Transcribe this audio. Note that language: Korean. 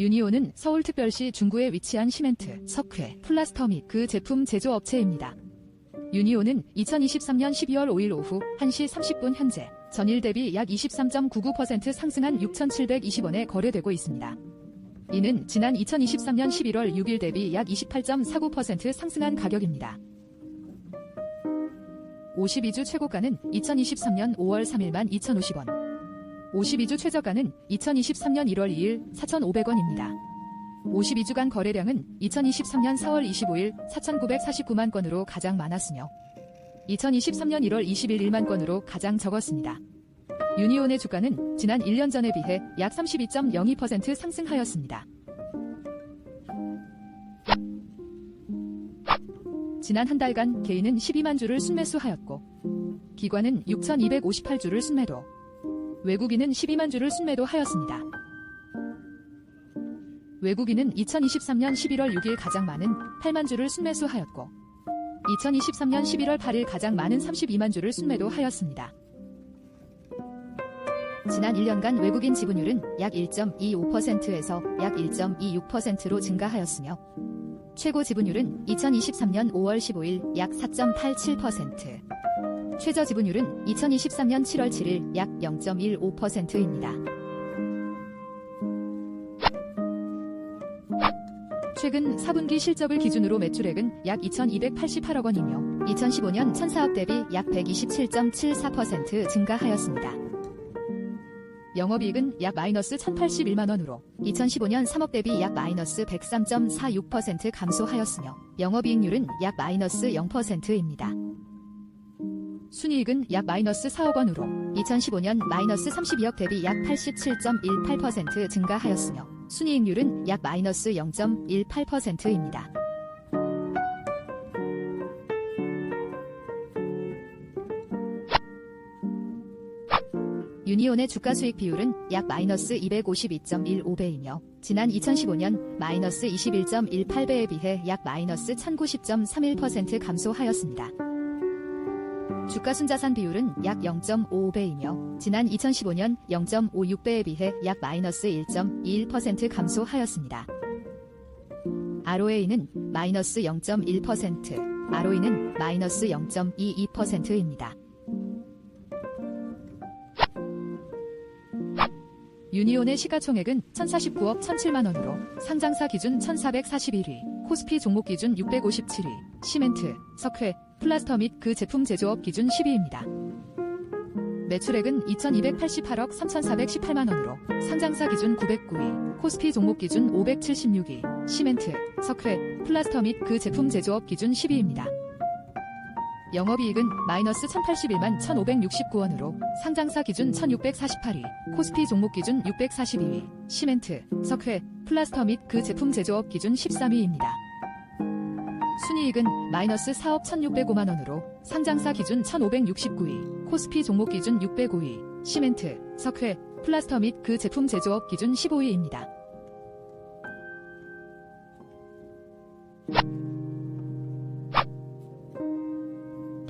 유니온은 서울특별시 중구에 위치한 시멘트, 석회, 플라스터 및 그 제품 제조업체입니다. 유니온은 2023년 12월 5일 오후 1시 30분 현재 전일 대비 약 23.99% 상승한 6,720원에 거래되고 있습니다. 이는 지난 2023년 11월 6일 대비 약 28.49% 상승한 가격입니다. 52주 최고가는 2023년 5월 3일만 2,050원. 52주 최저가는 2023년 1월 2일 4,500원입니다. 52주간 거래량은 2023년 4월 25일 4,949만 건으로 가장 많았으며 2023년 1월 20일 1만 건으로 가장 적었습니다. 유니온의 주가는 지난 1년 전에 비해 약 32.02% 상승하였습니다. 지난 한 달간 개인은 12만 주를 순매수하였고 기관은 6,258주를 순매도 외국인은 12만 주를 순매도하였습니다. 외국인은 2023년 11월 6일 가장 많은 8만 주를 순매수하였고 2023년 11월 8일 가장 많은 32만 주를 순매도하였습니다. 지난 1년간 외국인 지분율은 약 1.25%에서 약 1.26%로 증가하였으며 최고 지분율은 2023년 5월 15일 약 4.87%, 최저 지분율은 2023년 7월 7일 약 0.15%입니다. 최근 4분기 실적을 기준으로 매출액은 약 2,288억 원이며 2015년 1,004억 대비 약 127.74% 증가하였습니다. 영업이익은 약 마이너스 1,081만 원으로 2015년 3억 대비 약 마이너스 103.46% 감소하였으며 영업이익률은 약 마이너스 0%입니다. 순이익은 약 마이너스 4억 원으로 2015년 마이너스 32억 대비 약 87.18% 증가하였으며 순이익률은 약 마이너스 0.18%입니다. 유니온의 주가 수익 비율은 약 마이너스 252.15배이며 지난 2015년 마이너스 21.18배에 비해 약 마이너스 1090.31% 감소하였습니다. 주가 순자산 비율은 약 0.55배이며 지난 2015년 0.56배에 비해 약 마이너스 1.21% 감소하였습니다. ROA는 마이너스 0.1%, ROE는 마이너스 0.22%입니다. 유니온의 시가총액은 1,049억 1,007만 원으로 상장사 기준 1,441위, 코스피 종목 기준 657위, 시멘트, 석회, 플라스터 및 그 제품 제조업 기준 10위입니다. 매출액은 2,288억 3,418만 원으로 상장사 기준 909위, 코스피 종목 기준 576위, 시멘트, 석회, 플라스터 및 그 제품 제조업 기준 10위입니다. 영업이익은 마이너스 1081만 1569원으로 상장사 기준 1648위, 코스피 종목 기준 642위, 시멘트, 석회, 플라스터 및 그 제품 제조업 기준 13위입니다. 순이익은 마이너스 4억 1605만 원으로 상장사 기준 1569위, 코스피 종목 기준 605위, 시멘트, 석회, 플라스터 및 그 제품 제조업 기준 15위입니다.